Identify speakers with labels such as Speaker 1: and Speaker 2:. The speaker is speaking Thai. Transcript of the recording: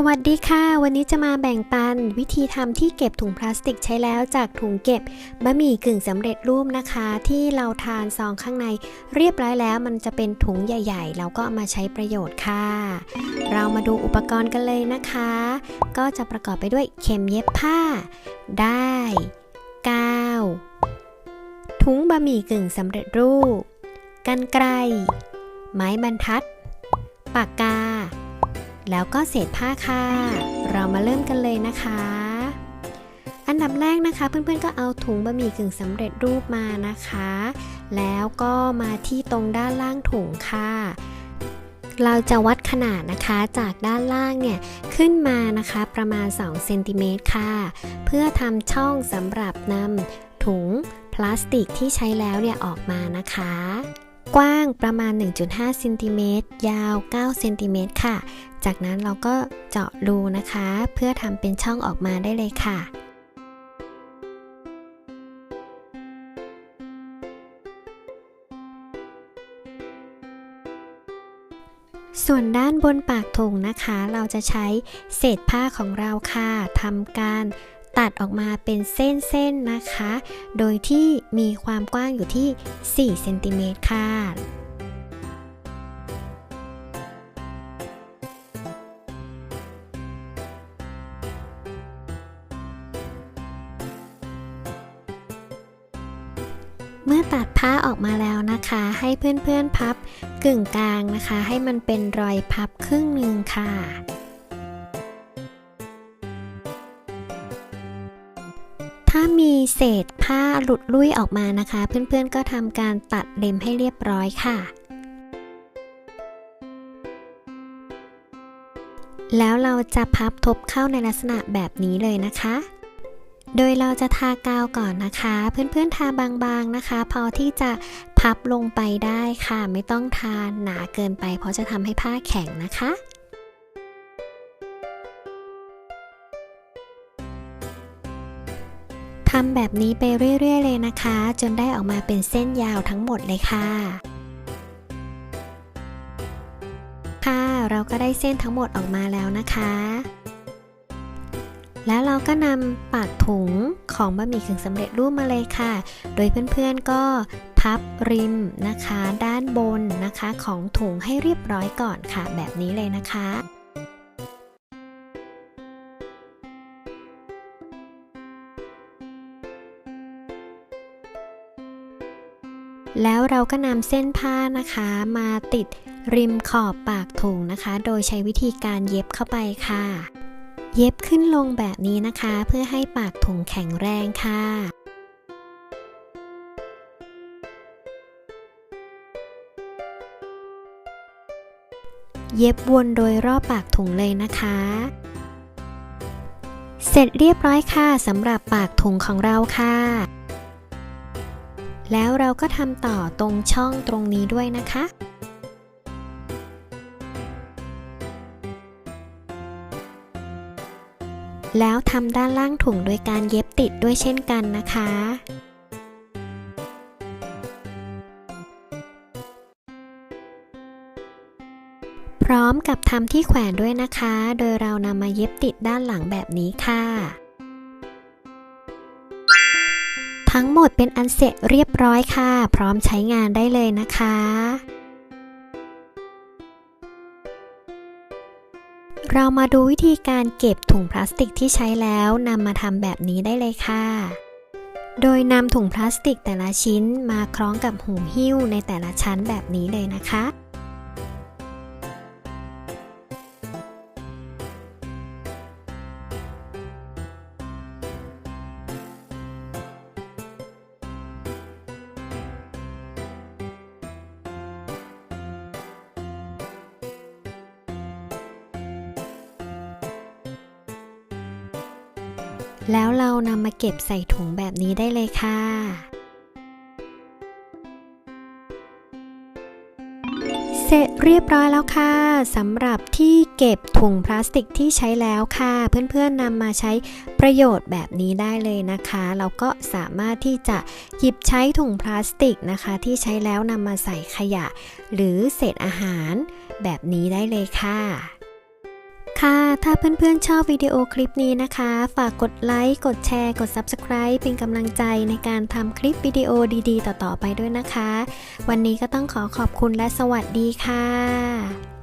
Speaker 1: สวัสดีค่ะ วันนี้จะมาแบ่งปันวิธีทำที่เก็บถุงพลาสติกใช้แล้วจากถุงเก็บบะหมี่กึ่งสำเร็จรูปนะคะ ที่เราทานซองข้างใน เรียบร้อยแล้วมันจะเป็นถุงใหญ่ ๆ เราก็เอามาใช้ประโยชน์ค่ะ เรามาดูอุปกรณ์กันเลยนะคะ ก็จะประกอบไปด้วยเข็มเย็บผ้า ได้กาวถุงบะหมี่กึ่งสำเร็จรูปกันไกลไม้บรรทัด ปากกา แล้วก็เศษผ้าค่ะ เรามาเริ่มกันเลยนะคะ อันดับแรกนะคะ เพื่อนๆก็เอาถุงบะหมี่กึ่งสำเร็จรูปมานะคะ แล้วก็มาที่ตรงด้านล่างถุงค่ะเราจะวัดขนาดนะคะจากด้านล่างเนี่ยขึ้นมานะคะประมาณ2เซนติเมตรค่ะ เพื่อทำช่องสำหรับนำถุงพลาสติกที่ใช้แล้วเนี่ยออกมานะคะ กว้างประมาณ 1.5เซนติเมตรยาว9เซนติเมตรค่ะ จากนั้นเราก็เจาะรูนะคะ เพื่อทำเป็นช่องออกมาได้เลยค่ะ ส่วนด้านบนปากถุงนะคะ เราจะใช้เศษผ้าของเราค่ะทำการ ตัดออกมาเป็นเส้นๆนะคะ โดยที่มีความกว้างอยู่ที่ 4 เซนติเมตรค่ะเมื่อตัดผ้าออกมาแล้วนะคะ ให้เพื่อนๆพับกึ่งกลางนะคะ ให้มันเป็นรอยพับครึ่งหนึ่งค่ะ ถ้ามีเศษผ้าหลุดลุ่ยออกมานะคะ เพื่อนๆก็ทำการตัดเล็มให้เรียบร้อยค่ะ แล้วเราจะพับทบเข้าในลักษณะแบบนี้เลยนะคะ โดยเราจะทากาวก่อนนะคะ เพื่อนๆทาบางๆนะคะ พอที่จะพับลงไปได้ค่ะ ไม่ต้องทาหนาเกินไป เพราะจะทำให้ผ้าแข็งนะคะ ทำแบบนี้ไปเรื่อย ๆ เลยนะคะ จนได้ออกมาเป็นเส้นยาวทั้งหมดเลยค่ะ ค่ะเราก็ได้เส้นทั้งหมดออกมาแล้วนะคะ แล้วเราก็นำปากถุงของบะหมี่กึ่งสำเร็จรูปมาเลยค่ะ โดยเพื่อนๆก็พับริมนะคะ ด้านบนนะคะ ของถุงให้เรียบร้อยก่อนค่ะ แบบนี้เลยนะคะ แล้วเราก็นำเส้นผ้านะคะมาติดริมขอบปากถุงนะคะ โดยใช้วิธีการเย็บเข้าไปค่ะ เย็บขึ้นลงแบบนี้นะคะ เพื่อให้ปากถุงแข็งแรงค่ะเย็บวนโดยรอบปากถุงเลยนะคะ เสร็จเรียบร้อยค่ะสำหรับปากถุงของเราค่ะ แล้วเราก็ทำต่อตรงช่องตรงนี้ด้วยนะคะ แล้วทำด้านล่างถุงโดยการเย็บติดด้วยเช่นกันนะคะพร้อมกับทำที่แขวนด้วยนะคะ โดยเรานำมาเย็บติดด้านหลังแบบนี้ค่ะ ทั้งหมดเป็นอันเสร็จเรียบร้อยค่ะ พร้อมใช้งานได้เลยนะคะเรามาดูวิธีการเก็บถุงพลาสติกที่ใช้แล้วนำมาทำแบบนี้ได้เลยค่ะ โดยนำถุงพลาสติกแต่ละชิ้นมาคล้องกับหูหิ้วในแต่ละชั้นแบบนี้เลยนะคะ แล้วเรานำมาเก็บใส่ถุงแบบนี้ได้เลยค่ะ เสร็จเรียบร้อยแล้วค่ะสำหรับที่เก็บถุงพลาสติกที่ใช้แล้วค่ะ เพื่อนๆนำมาใช้ประโยชน์แบบนี้ได้เลยนะคะ เราก็สามารถที่จะหยิบใช้ถุงพลาสติกนะคะ ที่ใช้แล้วนำมาใส่ขยะ หรือเศษอาหารแบบนี้ได้เลยค่ะ ค่ะ ถ้าเพื่อนๆชอบวิดีโอคลิปนี้นะคะ ฝากกดไลค์ กดแชร์ กด Subscribe เป็นกำลังใจในการทำคลิปวิดีโอดีๆ ต่อๆไปด้วยนะคะ วันนี้ก็ต้องขอขอบคุณและสวัสดีค่ะ